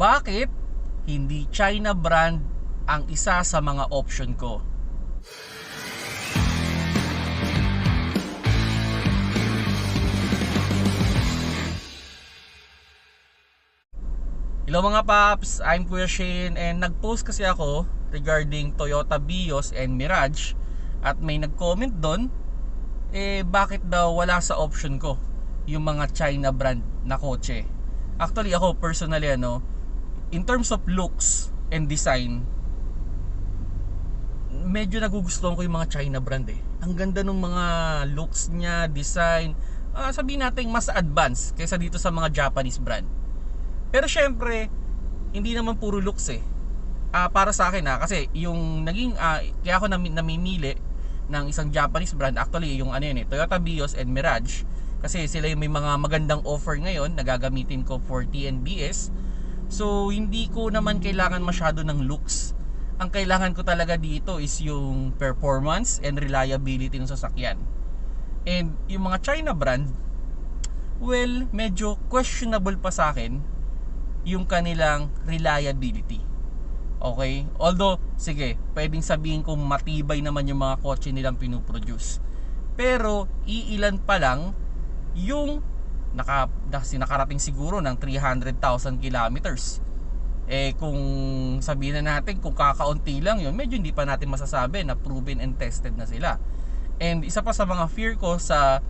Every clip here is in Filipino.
bakit hindi China brand ang isa sa mga option ko. Hello mga paps, I'm Kuya Shane and nag-post kasi ako regarding Toyota Vios and Mirage at may nag-comment doon eh bakit daw wala sa option ko yung mga China brand na kotse. Actually ako personally ano, in terms of looks and design, medyo nagugustuhan ko yung mga China brand eh. Ang ganda ng mga looks niya, design, ah, sabihin natin mas advanced kaysa dito sa mga Japanese brand. Pero syempre, hindi naman puro looks eh. Ah, para sa akin ah, kasi yung naging ah, kaya ako nami- namimili ng isang Japanese brand actually yung ano yun eh, Toyota Vios and Mirage kasi sila yung may mga magandang offer ngayon na gagamitin ko for TNBS. So hindi ko naman kailangan masyado ng looks. Ang kailangan ko talaga dito is yung performance and reliability ng sasakyan. And yung mga China brand, well, medyo questionable pa sa akin yung kanilang reliability. Okay? Although, sige, pwedeng sabihin kong matibay naman yung mga kotse nilang pinuproduce. Pero, iilan pa lang yung naka, na, nakarating siguro ng 300,000 kilometers. Eh, kung sabihin na natin, kung kakaunti lang yun, medyo hindi pa natin masasabi na proven and tested na sila. And isa pa sa mga fear ko sa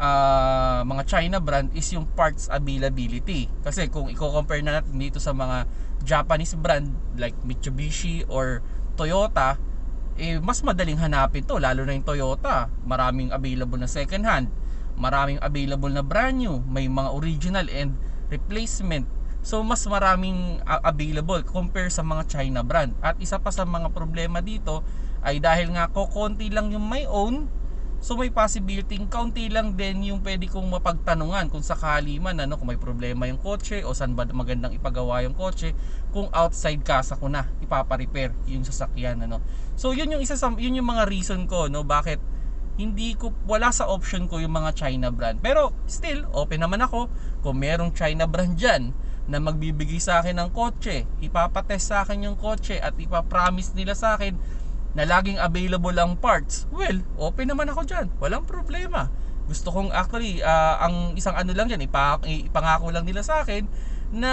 uh, mga China brand is yung parts availability. Kasi kung i-compare na natin dito sa mga Japanese brand like Mitsubishi or Toyota, eh mas madaling hanapin to lalo na yung Toyota. Maraming available na second hand, maraming available na brand new, may mga original and replacement. So mas maraming available compare sa mga China brand. At isa pa sa mga problema dito ay dahil nga kokonti lang yung may own So may possibility kaunti lang din yung pwede kong mapagtanungan kung sakali man ano kung may problema yung kotse o saan ba magandang ipagawa yung kotse kung outside casa ko na ipapa-repair yung sasakyan ano. So yun yung isa sa yun yung mga reason ko no bakit hindi ko wala sa option ko yung mga China brand. Pero still open naman ako kung merong China brand diyan na magbibigay sa akin ng kotse, ipapatest sa akin yung kotse at ipapromise nila sa akin na laging available ang parts, well, open naman ako dyan. Walang problema. Gusto kong actually, uh, ang isang ano lang yan, ipa, ipangako lang nila sa akin na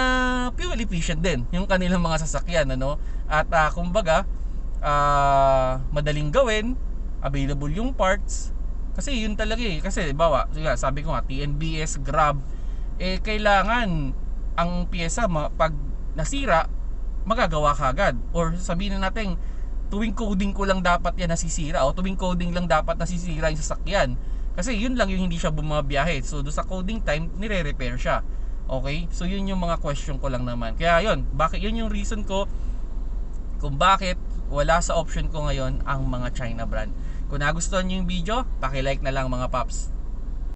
fuel efficient din yung kanilang mga sasakyan. Ano? At uh, kumbaga, uh, madaling gawin, available yung parts. Kasi yun talaga eh. Kasi bawa, sabi ko nga, TNBS, Grab, eh kailangan ang pyesa pag nasira, magagawa ka agad. Or sabihin na natin, tuwing coding ko lang dapat yan nasisira o tuwing coding lang dapat nasisira yung sasakyan kasi yun lang yung hindi siya bumabiyahe so do sa coding time nire-repair siya okay so yun yung mga question ko lang naman kaya yun bakit yun yung reason ko kung bakit wala sa option ko ngayon ang mga China brand kung nagustuhan nyo yung video paki-like na lang mga paps